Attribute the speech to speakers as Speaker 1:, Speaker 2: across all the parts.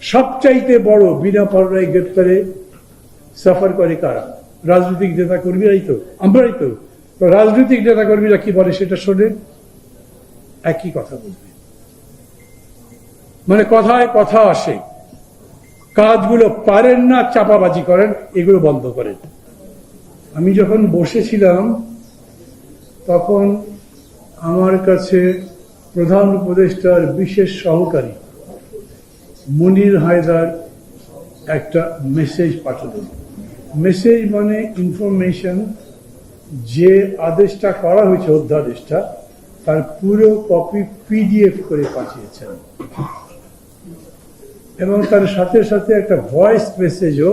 Speaker 1: সবচাইতে বড় বিনা পররায় গ্রেপ্তারে সাফার করে কারা? রাজনৈতিক নেতা কর্মীরাই তো, আমরাই তো। রাজনৈতিক নেতা কর্মীরা কি বলে সেটা শোনে? একই কথা বলবে। মানে কথায় কথা আসে। কাজগুলো পারেন না, চাপাবাজি করেন, এগুলো বন্ধ করেন। আমি যখন বসেছিলাম, তখন আমার কাছে প্রধান উপদেষ্টার বিশেষ সহকারী মনির হায়দার একটা মেসেজ পাঠালেন মেসেজ মানে ইনফরমেশন যে আদেশটা করা হয়েছে অধ্যাদেশটা, তার পুরো কপি পিডিএফ করে পাঠিয়েছেন। এবং তার সাথে সাথে একটা ভয়েস মেসেজও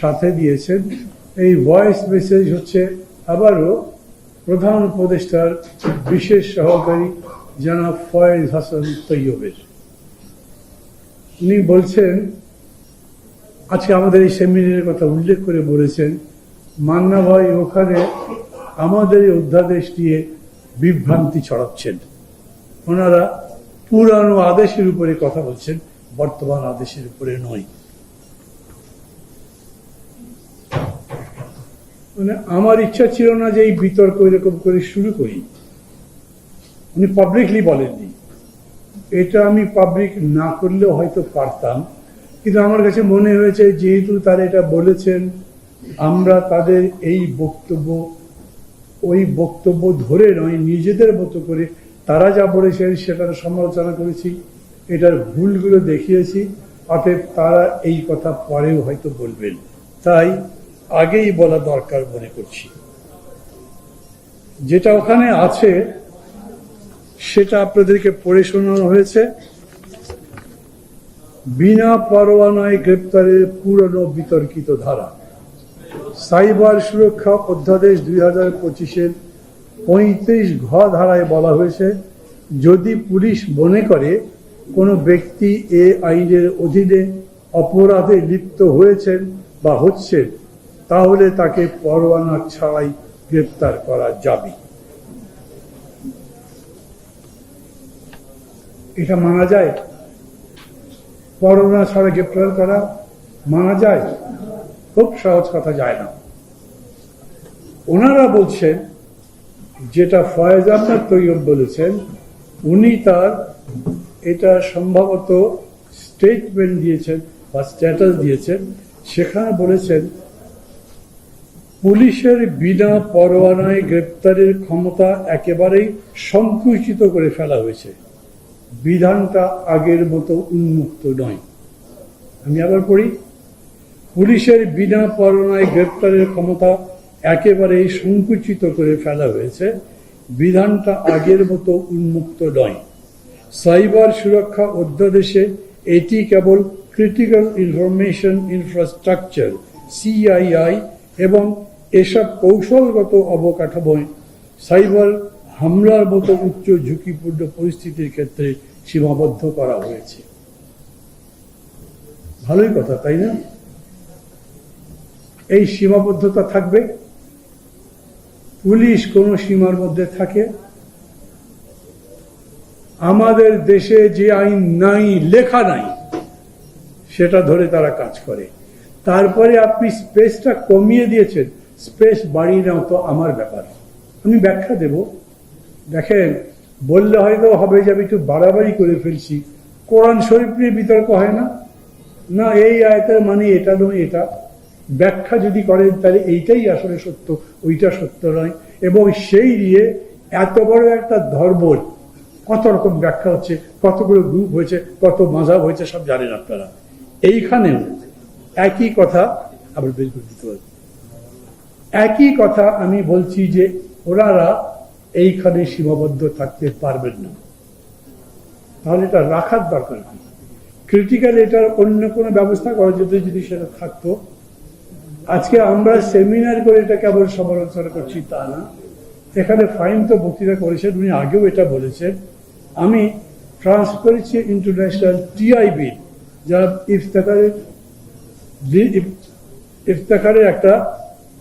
Speaker 1: সাথে দিয়েছেন। এই ভয়েস মেসেজ হচ্ছে আবারও প্রধান উপদেষ্টার বিশেষ সহকারী জনাব ফয়েজ হাসান তৈয়বের। উনি বলছেন, আজকে আমাদের এই সেমিনারের কথা উল্লেখ করে বলেছেন, মান্না ভাই ওখানে আমাদের অধ্যাদেশ নিয়ে বিভ্রান্তি ছড়াচ্ছেন। ওনারা পুরানো আদেশের উপরে কথা বলছেন, বর্তমান আদেশের উপরে নয়। মানে আমার ইচ্ছা ছিল না যে এই বিতর্ক এরকম করে শুরু করি। উনি পাবলিকলি বলেননি। এটা আমি পাবলিক না করলেও হয়তো পারতাম। কিন্তু আমার কাছে মনে হয়েছে, যেহেতু তারা এটা বলেছেন, আমরা তাদের এই বক্তব্য, ওই বক্তব্য ধরে নয়, নিজেদের মতো করে তারা যা বলেছেন সেটার সমালোচনা করেছি, এটার ভুলগুলো দেখিয়েছি, অতএব তারা এই কথা পরেও হয়তো বলবেন। তাই আগেই বলা দরকার মনে করছি। যেটা ওখানে আছে সেটা আপনাদেরকে পড়ে শোনানো হয়েছে। বিনা পরোয়ানায় গ্রেপ্তারের পুরনো বিতর্কিত ধারা। সাইবার সুরক্ষা অধ্যাদেশ দুই হাজার পঁচিশের পঁয়ত্রিশ ঘ ধারায় বলা হয়েছে, যদি পুলিশ মনে করে কোনো ব্যক্তি এ আইনের অধীনে অপরাধে লিপ্ত হয়েছেন বা হচ্ছেন, তাহলে তাকে পরোয়ানা ছাড়াই গ্রেপ্তার করা যাবে। এটা মানা যায়? পরোয়ানা ছাড়া গ্রেপ্তার করা মানা যায়? খুব সহজ কথা যায় না। ওনারা বলছেন, যেটা ফয়েজ আহমেদ তৈয়ব বলেছেন, উনি তার এটা সম্ভবত স্টেটমেন্ট দিয়েছেন বা স্ট্যাটাস দিয়েছেন, সেখানে বলেছেন, পুলিশের বিনা পরোয়ানায় গ্রেপ্তারের ক্ষমতা একেবারেই সংকুচিত করে ফেলা হয়েছে। বিধানটা আগের মতো উন্মুক্ত নয়। আমি আবার পড়ি, পুলিশের বিনা পরোয়ানায় গ্রেপ্তারের ক্ষমতা একেবারেই সংকুচিত করে ফেলা হয়েছে। বিধানটা আগের মতো উন্মুক্ত নয়। সাইবার সুরক্ষা অধ্যাদেশে এটি কেবল ক্রিটিক্যাল ইনফরমেশন ইনফ্রাস্ট্রাকচার সিআইআই এবং এসব কৌশলগত অবকাঠামোয় সাইবার হামলার মতো উচ্চ ঝুঁকিপূর্ণ পরিস্থিতির ক্ষেত্রে সীমাবদ্ধ করা হয়েছে। ভালোই কথা, তাই না? এই সীমাবদ্ধতা থাকবে। পুলিশ কোন সীমার মধ্যে থাকে। আমাদের দেশে যে আইন নাই, লেখা নাই, সেটা ধরে তারা কাজ করে। তারপরে আপনি স্পেসটা কমিয়ে দিয়েছেন। স্পেস বাড়িয়ে নাও তো আমার ব্যাপার। আমি ব্যাখ্যা দেব। দেখেন, বললে হয়তো হবে যে আমি একটু বাড়াবাড়ি করে ফেলছি। কোরআন শরীফ নিয়ে বিতর্ক হয় না? না, এই আয়তের মানে এটা নয়, এটা। ব্যাখ্যা যদি করেন, তাহলে এইটাই আসলে সত্য, ওইটা সত্য নয়। এবং সেই দিয়ে এত বড় একটা ধর্ম কত রকম ব্যাখ্যা হচ্ছে কতগুলো গ্রুপ হয়েছে, কত মাঝাব হয়েছে, সব জানেন আপনারা। এইখানেও একই কথা আবার বের করে দিতে একই কথা আমি বলছি যে ওনারা এইখানে সীমাবদ্ধ থাকতে পারবেন না। তাহলে এটা রাখার দরকার কি? ক্রিটিক্যাল এটার অন্য কোনো ব্যবস্থা করা যেত যদি সেটা থাকতো। আজকে আমরা সেমিনার করে এটা কেবল সমালোচনা করছি তা না। এখানে ফাইন তো বক্তৃতা করেছেন, উনি আগেও এটা বলেছেন। আমি ট্রান্সপারেন্সি ইন্টারন্যাশনাল টিআইবি যারা ইফতেখারের ইফতেখারের একটা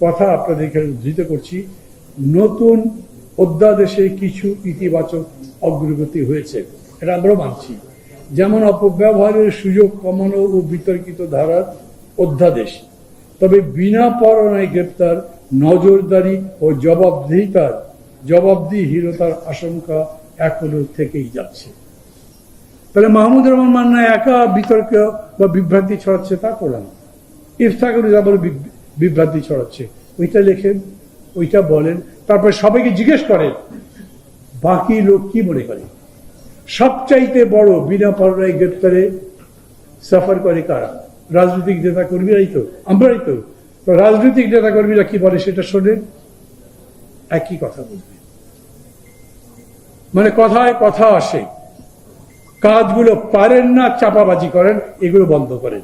Speaker 1: কথা আপনাদেরকে উদ্ধৃত করছি। নতুন অধ্যাদেশে কিছু ইতিবাচক অগ্রগতি হয়েছে, এটা আমরাও মানছি। যেমন অপব্যবহারের সুযোগ কমানো ও বিতর্কিত ধারার অধ্যাদেশ। তবে বিনা পরনায় গ্রেপ্তার, নজরদারি ও জবাবদিহিতার জবাবদিহিরতার আশঙ্কা এখনও থেকেই যাচ্ছে। তাহলে মাহমুদ রহমান মান্না একা বিতর্ক বা বিভ্রান্তি ছড়াচ্ছে তা করলাম। ইফতাকুর আবার বিভ্রান্তি ছড়াচ্ছে। ওইটা লেখেন, ওইটা বলেন। তারপর সবাইকে জিজ্ঞেস করেন বাকি লোক কি মনে করে? সবচাইতে বড় বিনা পরনায় গ্রেপ্তারে সাফার করে কারা? রাজনৈতিক নেতা কর্মীরাই তো, আমরাই তো। রাজনৈতিক নেতা কর্মীরা কি বলে সেটা শোনেন, একই কথা বলবে। মানে কথায় কথা আসে, কাজগুলো পারেন না, চাপাবাজি করেন, এগুলো বন্ধ করেন।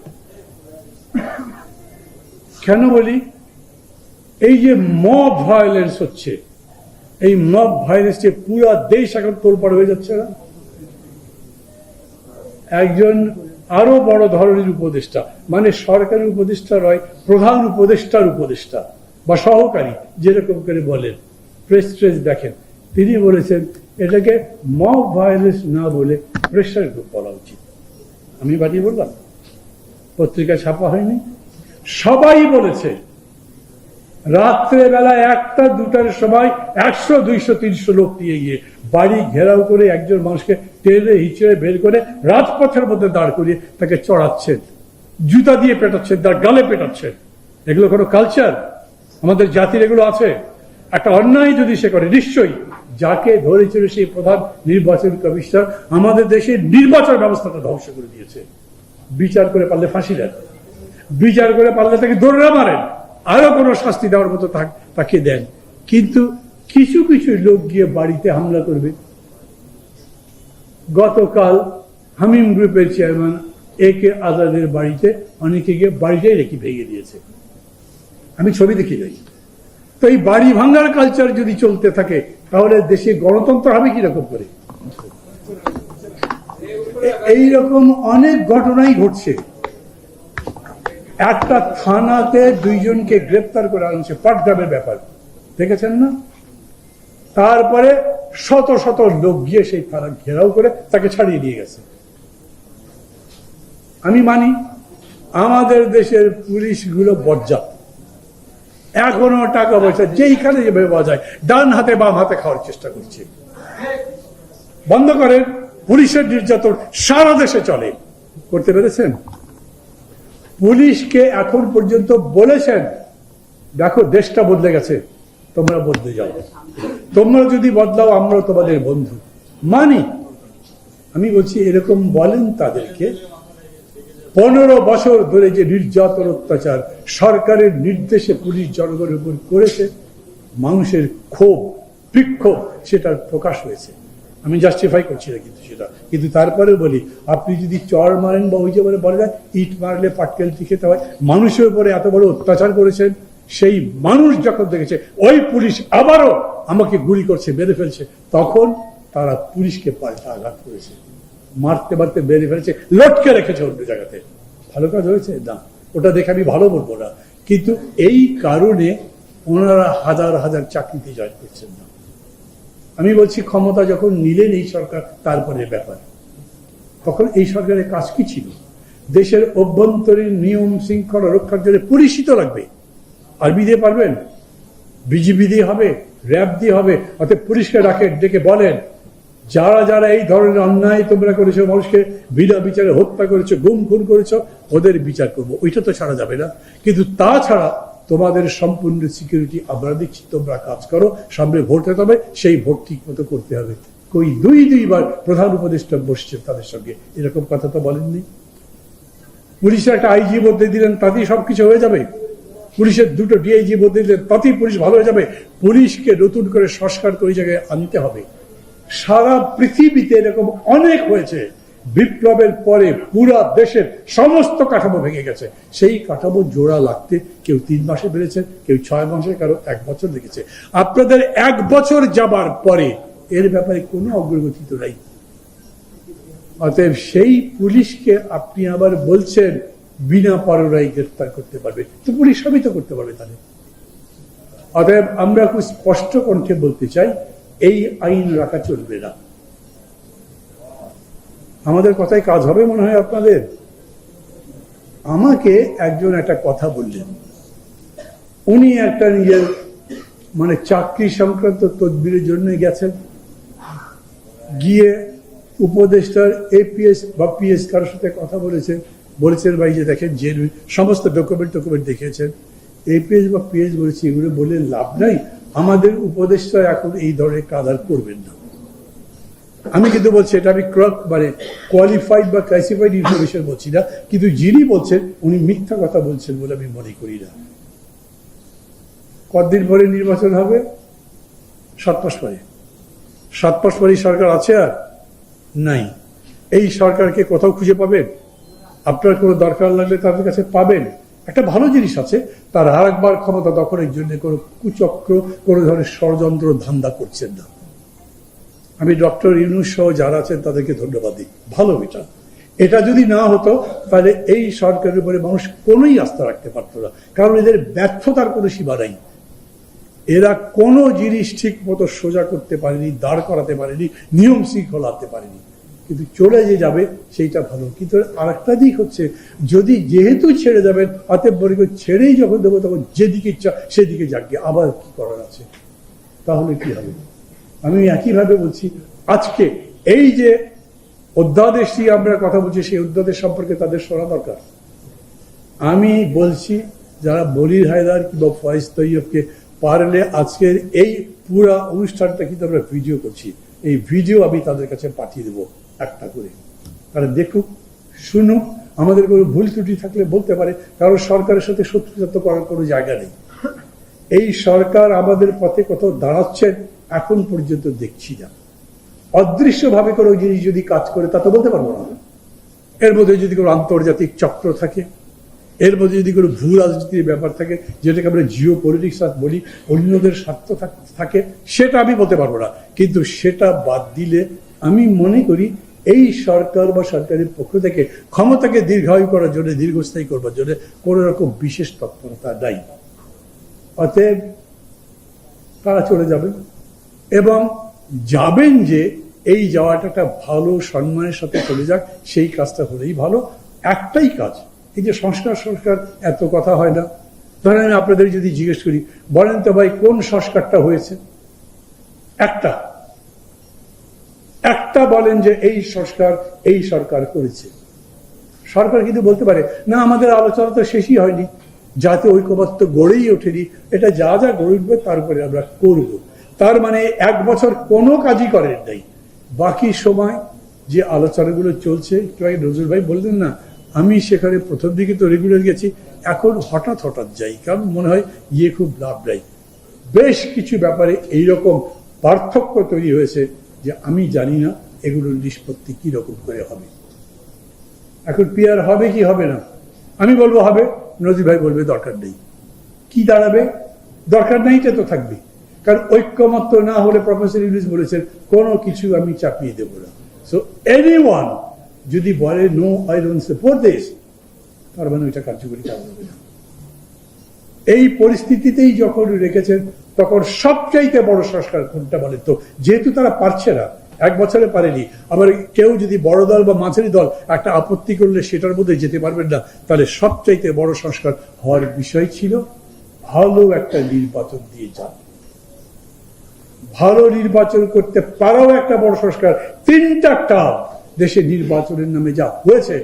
Speaker 1: কেন বলি? এই যে মব ভায়োলেন্স হচ্ছে, এই মব ভায়োলেন্সে পুরো দেশ এখন তোলপাড় হয়ে যাচ্ছে না? একজন আরও বড় ধরনের উপদেষ্টা মানে সরকারি উপদেষ্টা নয়, প্রধান উপদেষ্টার উপদেষ্টা বা সহকারী, যেরকম করে বলেন প্রেস ট্রেস দেখেন, তিনি বলেছেন, এটাকে মব ভায়োলেন্স না বলে প্রেশার গ্রুপ বলা উচিত। আমি বাড়িয়ে বললাম, পত্রিকা ছাপা হয়নি। সবাই বলেছে রাত্রে বেলা একটা, দুটার সময় একশো, দুইশো, তিনশো লোক নিয়ে গিয়ে বাড়ি ঘেরাও করে একজন মানুষকে টেনে, হিচড়ে বের করে রাজপথের মধ্যে দাঁড় করিয়ে তাকে চড়াচ্ছেন। জুতা দিয়ে পেটাচ্ছেন, তার গালে পেটাচ্ছেন। এগুলো কোনো কালচার আমাদের জাতির এগুলো আছে। একটা অন্যায় যদি সে করে, নিশ্চয়ই যাকে ধরেছিল সেই প্রধান নির্বাচন কমিশনার আমাদের দেশের নির্বাচন ব্যবস্থাটা ধ্বংস করে দিয়েছে। বিচার করে পারলে ফাঁসি দেন। বিচার করে পারলে তাকে দৌড়া মারেন। আরও কোনো শাস্তি দেওয়ার মতো তাকে দেন। কিন্তু কিছু কিছু লোক গিয়ে বাড়িতে হামলা করবে। গতকাল হামিম গ্রুপের চেয়ারম্যান এ কে আজাদের বাড়িতে অনেকে গিয়ে বাড়িটাই রেখে ভেঙে দিয়েছে। আমি ছবি দেখি যাই। তো এই বাড়ি ভাঙার কালচার যদি চলতে থাকে, তাহলে দেশে গণতন্ত্র হবে কীরকম করে? এইরকম অনেক ঘটনাই ঘটছে। একটা থানাতে দুইজনকে গ্রেপ্তার করে আনছে পাটগ্রামের ব্যাপার। দেখেছেন না? তারপরে শত শত লোক গিয়ে সেই থানা ঘেরাও করে তাকে ছাড়িয়ে দিয়ে গেছে। আমি মানি, আমাদের দেশের পুলিশগুলো বজ্জাত। এখনও টাকা পয়সা যেইখানে যেভাবে পাওয়া যায়, ডান হাতে বাম হাতে খাওয়ার চেষ্টা করছে। বন্ধ করেন, পুলিশের নির্যাতন সারা দেশে চলে। করতে পেরেছেন? পুলিশকে এখন পর্যন্ত বলেছেন, দেখো দেশটা বদলে গেছে, তোমরা বদলে যাও। তোমরা যদি বদলাও আমরা তোমাদের বন্ধু। মানি, আমি বলছি, এরকম বলেন তাদেরকে, পনেরো বছর ধরে যে নির্যাতন, অত্যাচার, সরকারের নির্দেশে পুলিশ জনগণের উপর করেছে, মানুষের ক্ষোভ, বিক্ষোভ, সেটার প্রকাশ হয়েছে। আমি জাস্টিফাই করছি না কিন্তু সেটা। কিন্তু তারপরে বলি, আপনি যদি চর মারেন বা ওই যে বলে বলে যায় ইট মারলে পাটকেলটি খেতে হয় মানুষের উপরে এত বড় অত্যাচার করেছেন, সেই মানুষ যখন দেখেছে, ওই পুলিশ আবারও আমাকে গুলি করছে, মেরে ফেলছে, তখন তারা পুলিশকে পাল্টা আঘাত করেছে। মারতে মারতে বেড়ে ফেলেছে, লটকে রেখেছে অন্য জায়গাতে। ভালো কাজ হয়েছে? না। ওটা দেখে আমি ভালো বলব না। কিন্তু এই কারণে ওনারা হাজার হাজার চাকরিতে জয় করছেন না। আমি বলছি ক্ষমতা যখন নিলেন এই সরকার তারপরে ব্যাপার। তখন এই সরকারের কাজ কি ছিল? দেশের অভ্যন্তরীণ নিয়ম শৃঙ্খলা রক্ষার জন্য পুলিশই তো লাগবে। আর্মি দিয়ে পারবেন? বিজিবি দিয়ে হবে? র্যাব দিয়ে হবে? অর্থাৎ পুলিশকে ডাকে, ডেকে বলেন, যারা যারা এই ধরনের অন্যায় তোমরা করেছ, মানুষকে বিনা বিচারে হত্যা করেছ, গুম খুন করেছ, ওদের বিচার করব। ওইটা তো ছাড়া যাবে না। কিন্তু তাছাড়া তোমাদের সম্পূর্ণ সিকিউরিটি আমরা দিচ্ছি, তোমরা কাজ করো, সামনে ভোট হতে হবে, সেই ভোট ঠিক মতো করতে হবে। কই দুই দুইবার প্রধান উপদেষ্টা বসছে তাদের সঙ্গে। এরকম কথা তো বলেননি। পুলিশের একটা আইজি বদলে দিলেন, তাতেই সবকিছু হয়ে যাবে। পুলিশের দুটো ডিআইজি বদলে দিলেন, তাতেই পুলিশ ভালো হয়ে যাবে। পুলিশকে নতুন করে সংস্কার করে ওই জায়গায় আনতে হবে। সারা পৃথিবীতে এরকম অনেক হয়েছে। বিপ্লবের পরে পুরা দেশের সমস্ত কাঠামো ভেঙে গেছে। সেই কাঠামো জোড়া লাগতে কেউ তিন মাসে বেড়েছে, কেউ ছয় মাসে, কারও এক বছর লেগেছে। আপনাদের এক বছর যাবার পরে এর ব্যাপারে কোনো অগ্রগতি তো নাই। অতএব সেই পুলিশকে আপনি আবার বলছেন, বিনা পররাই গ্রেফতার করতে পারবে। তো পুলিশ সবই তো করতে পারবে তাহলে। অতএব আমরা খুব স্পষ্ট কণ্ঠে বলতে চাই, এই আইন রাখা চলবে না। আমাদের কথায় কাজ হবে মনে হয় আপনাদের? আমাকে একজন একটা কথা বললেন। উনি একটা নিজের মানে চাকরি সংক্রান্ত তদবিরের জন্য গেছেন। গিয়ে উপদেষ্টার এপিএস বা পিএস কারোর সাথে কথা বলেছেন। বলেছেন, ভাই, যে দেখেন, যে সমস্ত ডকুমেন্ট ডকুমেন্ট দেখিয়েছেন এপিএস বা পিএস বলেছে, এগুলো বলে লাভ নাই। আমাদের উপদেষ্টা এখন এই ধরনের কাজ আর করবেন না। আমি কিন্তু বলছি এটা আমি ক্রক মানে কোয়ালিফাইড বা ক্লাসিফাইড ইনফরমেশন বলছি না, কিন্তু যিনি বলছেন, উনি মিথ্যা কথা বলছেন বলে আমি মনে করি না। কতদিন পরে নির্বাচন হবে? সাত মাস পরে। সাত মাস পরে সরকার আছে আর নাই। এই সরকারকে কোথাও খুঁজে পাবেন? আপনার কোনো দরকার লাগলে তাদের কাছে পাবেন। একটা ভালো জিনিস আছে, তার আর একবার ক্ষমতা দখলের জন্য কোনো কুচক্র, কোনো ধরনের ষড়যন্ত্র ধান্দা করছেন না। আমি ডক্টর ইউনুস সহ যারা আছেন তাদেরকে ধন্যবাদ দিই। ভালো এটা। এটা যদি না হতো, তাহলে এই সরকারের উপরে মানুষ কোনোই আস্থা রাখতে পারতো না। কারণ এদের ব্যর্থতার কোনো সীমা নাই। এরা কোনো জিনিস ঠিক মতো সোজা করতে পারেনি, দাঁড় করাতে পারেনি, নিয়ম শৃঙ্খলা আনতে পারেনি। কিন্তু চলে যে যাবে, সেইটা ভালো। কিন্তু আরেকটা দিক হচ্ছে, যদি যেহেতু ছেড়ে যাবেন, অতএব বলি ছেড়েই যখন দেবো, তখন যেদিকে ইচ্ছা সেদিকে যাকে আবার কি করার আছে? তাহলে কি হবে? আমি একইভাবে বলছি, আজকে এই যে অধ্যাদেশ নিয়ে আমরা কথা বলছি, সেই অধ্যাদেশ সম্পর্কে তাদের শোনা দরকার। আমি বলছি, যারা বলির হায়দার কিংবা ফয়েজ তৈয়বকে পারলে আজকের এই পুরা অনুষ্ঠানটা কিন্তু আমরা ভিডিও করছি। এই ভিডিও আমি তাদের কাছে পাঠিয়ে দেবো একটা করে। তারা দেখুক, শুনুক, আমাদের কোনো ভুল ত্রুটি থাকলে বলতে পারে, কারণ সরকারের সাথে শত্রুতা তো করার কোনো জায়গা নেই। এই সরকার আমাদের পথে কোথাও দাঁড়াচ্ছেন এখন পর্যন্ত দেখছি না। অদৃশ্যভাবে কোনো জিনিস যদি কাজ করে, তা তো বলতে পারব না। এর মধ্যে যদি কোনো আন্তর্জাতিক চক্র থাকে, এর মধ্যে যদি কোনো ভূ রাজনীতির ব্যাপার থাকে, যেটাকে আমরা জিও পলিটিক্স বলি, অন্যদের স্বার্থ থাকে সেটা আমি বলতে পারব না। কিন্তু সেটা বাদ দিলে আমি মনে করি এই সরকার বা সরকারের পক্ষ থেকে ক্ষমতাকে দীর্ঘায়ু করার জন্য, দীর্ঘস্থায়ী করবার জন্য কোনো রকম বিশেষ তৎপরতা নাই। অতএব তারা চলে যাবেন এবং যাবেন যে এই যাওয়াটা একটা ভালো সম্মানের সাথে চলে যাক, সেই কাজটা হলেই ভালো। একটাই কাজ, এই যে সংস্কার সংস্কার এত কথা হয় না। ধরেন আমি আপনাদের যদি জিজ্ঞেস করি, বলেন তো ভাই, কোন সংস্কারটা হয়েছে? একটা। একটা বলেন যে এই সংস্কার, এই সরকার করেছে। সরকার কিন্তু বলতে পারে, না, আমাদের আলোচনা তো শেষই হয়নি। যাতে ঐক্যবদ্ধ গড়েই ওঠেনি। এটা যা যা গড়ে উঠবে তার উপরে আমরা করব। তার মানে এক বছর কোনো কাজই করেন নাই। বাকি সময় যে আলোচনাগুলো চলছে আগে নজরুল ভাই বললেন না, আমি সেখানে প্রথম দিকে তো রেগুলার গেছি, এখন হঠাৎ হঠাৎ যাই, কারণ মনে হয় ইয়ে খুব লাভ নাই। বেশ কিছু ব্যাপারে এইরকম পার্থক্য তৈরি হয়েছে যে আমি জানি না এগুলোর নিষ্পত্তি কি রকম করে হবে। এখন পিয়ার হবে কি হবে না? আমি বলব হবে নজির ভাই বলবে দরকার নেই। কি দাঁড়াবে? দরকার নেইটা তো থাকবে। কারণ ঐক্যমত্য না হলে প্রফেসর ইংলিশ বলেছেন, কোনো কিছু আমি চাপিয়ে দেবো না। সো এনি ওয়ান যদি বলে no I don't support this তার মানে ওইটা কার্যকরী কাজ হবে না। এই পরিস্থিতিতেই যখন রেখেছেন, তখন সবচাইতে বড় সংস্কার কোনটা বলে তো? যেহেতু তারা পারছে না, এক বছরে পারেনি। আবার কেউ যদি বড় দল বা মাঝারি দল একটা আপত্তি করলে সেটার মধ্যে যেতে পারবেন না, তাহলে সবচাইতে বড় সংস্কার হওয়ার বিষয় ছিল ভালো একটা নির্বাচন দিয়ে যান ভালো নির্বাচন করতে পারাও একটা বড় সংস্কার। তিনটা টার্ম দেশে নির্বাচনের নামে যা হয়েছে,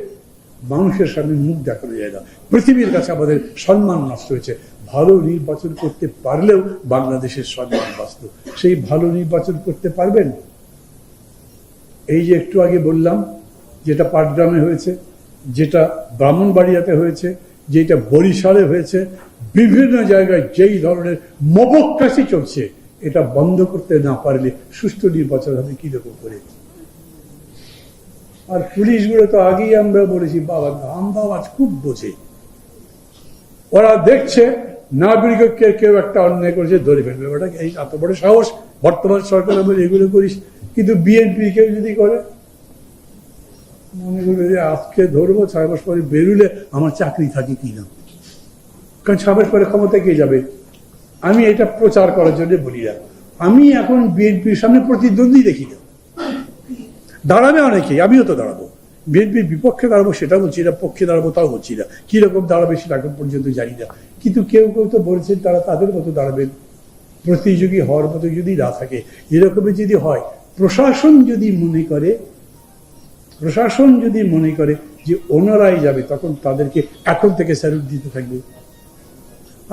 Speaker 1: মানুষের সামনে মুখ দেখানো যায় না। পৃথিবীর কাছে আমাদের সম্মান নষ্ট হয়েছে। ভালো নির্বাচন করতে পারলেও বাংলাদেশের সম্মান বাঁচত। সেই ভালো নির্বাচন করতে পারবেন? এই যে একটু আগে বললাম, যেটা পাটগ্রামে হয়েছে, যেটা ব্রাহ্মণবাড়িয়াতে হয়েছে, যেটা বরিশালে হয়েছে, বিভিন্ন জায়গায় যেই ধরনের মবক্রাসি চলছে এটা বন্ধ করতে না পারলে সুষ্ঠু নির্বাচন হবে কীরকম করে? আর পুলিশগুলো তো আগেই আমরা বলেছি, বাবা আজ খুব বোঝে। ওরা দেখছে নাগরিককে কেউ একটা অন্যায় করেছে, ধরে ফেলবে। ওটা এই এত বড় সাহস? বর্তমান সরকার বলে এগুলো করিস। কিন্তু বিএনপি কেউ যদি করে, মনে করবে যে আজকে ধরবো, ছয় মাস পরে বেরুলে আমার চাকরি থাকে কিনা? কারণ ছয় মাস পরে ক্ষমতা কে যাবে? আমি এটা প্রচার করার জন্য বলি না। আমি এখন বিএনপির সামনে প্রতিদ্বন্দ্বী দেখি না। দাঁড়াবে অনেকেই আমিও তো দাঁড়াবো। বিএনপির বিপক্ষে দাঁড়াবো, সেটা বলছি না, পক্ষে দাঁড়াবো, তাও বলছি না। কীরকম দাঁড়াবে সেটা এখন পর্যন্ত জানি না। কিন্তু কেউ কেউ তো বলছেন তারা তাদের মতো দাঁড়াবেন প্রতিযোগী হওয়ার মতো যদি না থাকে, এরকমই যদি হয়, প্রশাসন যদি মনে করে, প্রশাসন যদি মনে করে যে ওনারাই যাবে, তখন তাদেরকে এখন থেকে স্যালুট দিতে থাকবে।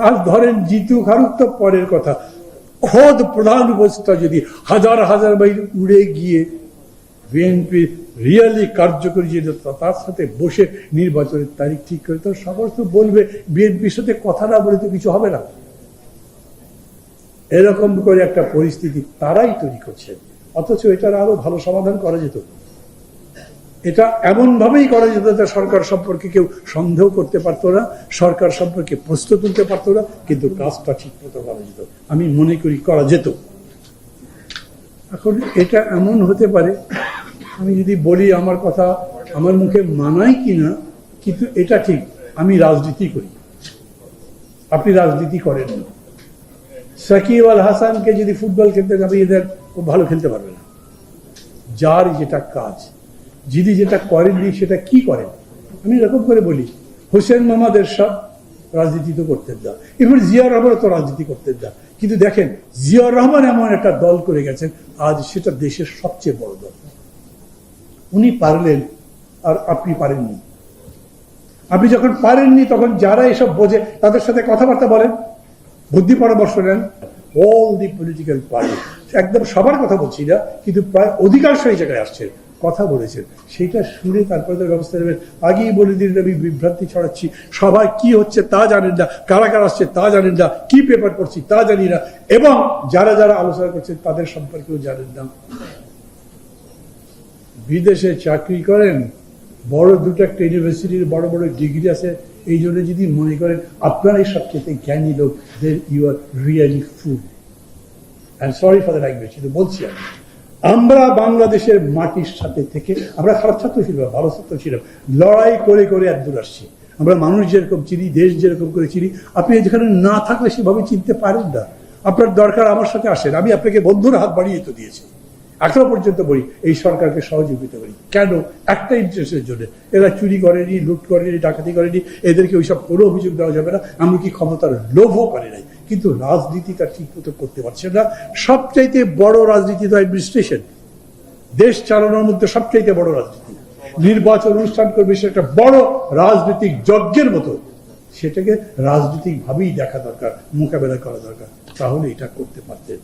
Speaker 1: আর ধরেন জিতু খারুক তো পরের কথা। খোদ প্রধান উপস্থিত যদি হাজার হাজার মাইল উড়ে গিয়ে বিএনপি রিয়েলি কার্যকরী যে তার সাথে বসে নির্বাচনের তারিখ ঠিক করে, তো সমস্ত বলবে বিএনপির সাথে কথা না বলে তো কিছু হবে না। এরকম করে একটা পরিস্থিতি তারাই তৈরি করছে। অথচ এটার আরও ভালো সমাধান করা যেত। এটা এমন ভাবেই করা যেত যাতে সরকার সম্পর্কে কেউ সন্দেহ করতে পারতো না, সরকার সম্পর্কে প্রশ্ন তুলতে পারতো না, কিন্তু কাজটা ঠিক মতো করা যেত। আমি মনে করি করা যেত। এখন এটা এমন হতে পারে, আমি যদি বলি আমার কথা আমার মুখে মানায় কিনা, কিন্তু এটা ঠিক, আমি রাজনীতি করি। আপনি রাজনীতি করেন না। সাকিব আল হাসানকে যদি ফুটবল খেলতে যাবে এদের ও ভালো খেলতে পারবে না। যার যেটা কাজ যিনি যেটা করেননি, সেটা কি করেন? আমি এরকম করে বলি, হোসেন মোহাম্মদ এরশাদ রাজনীতি তো করতেন না। এবার জিয়া রহমান তো রাজনীতি করতেন না। কিন্তু দেখেন, জিয়া রহমান এমন একটা দল করে গেছেন, আজ সেটা দেশের সবচেয়ে বড় দল। উনি পারলেন, আর আপনি পারেননি। আপনি যখন পারেননি, তখন যারা এসব বোঝে, তাদের সাথে কথাবার্তা বলেন, বুদ্ধি পরামর্শ নেন। অল দি পলিটিক্যাল পার্টি একদম সবার কথা বলছি না, কিন্তু প্রায় অধিকাংশ এই জায়গায় আসছেন কথা বলেছেন। সেইটা শুনে তারপরে তো ব্যবস্থা নেবেন। আগেই বলে দিন আমি বিভ্রান্তি ছড়াচ্ছি। সবাই কি হচ্ছে তা জানেন না। কারা কারা আসছে তা জানেন না। কি পেপার পড়ছি তা জানি না। এবং যারা যারা আলোচনা করছেন, তাদের সম্পর্কেও জানেন না। বিদেশে চাকরি করেন, বড় দুটো একটা ইউনিভার্সিটির বড় বড় ডিগ্রি আছে। এই জন্য যদি মনে করেন, আপনারাই সবচেয়ে জ্ঞানী লোক then you are really fool and sorry for the language কিন্তু বলছি আমি। আমরা বাংলাদেশের মাটির সাথে থেকে, আমরা খারাপ ছাত্র ছিলাম, ভালো ছাত্র ছিলাম। লড়াই করে করে এত দূর আসছি। আমরা মানুষ যেরকম চিনি, দেশ যেরকম করে চিনি, আপনি যেখানে না থাকলে সেভাবে চিনতে পারেন না। আপনার দরকার আমার সাথে আসেন, আমি আপনাকে বন্ধুর হাত বাড়িয়ে তো দিয়েছি। এখনও পর্যন্ত বলি, এই সরকারকে সহযোগিতা করি। কেন? একটা ইন্টারেস্টের জন্য। এরা চুরি করেনি, লুট করেনি, ডাকাতি করেনি, এদেরকে ওইসব কোনো অভিযোগ দেওয়া যাবে না। এমনকি ক্ষমতার লোভও করে নাই। কিন্তু রাজনীতি তার ঠিক মতো করতে পারছে না। সবচাইতে বড় রাজনীতি তো অ্যাডমিনিস্ট্রেশন দেশ চালানোর মধ্যে সবচাইতে বড় রাজনীতি। নির্বাচন অনুষ্ঠান করবে সেটা একটা বড় রাজনৈতিক যজ্ঞের মতো। সেটাকে রাজনৈতিক ভাবেই দেখা দরকার, মোকাবেলা করা দরকার। তাহলে এটা করতে পারতেন।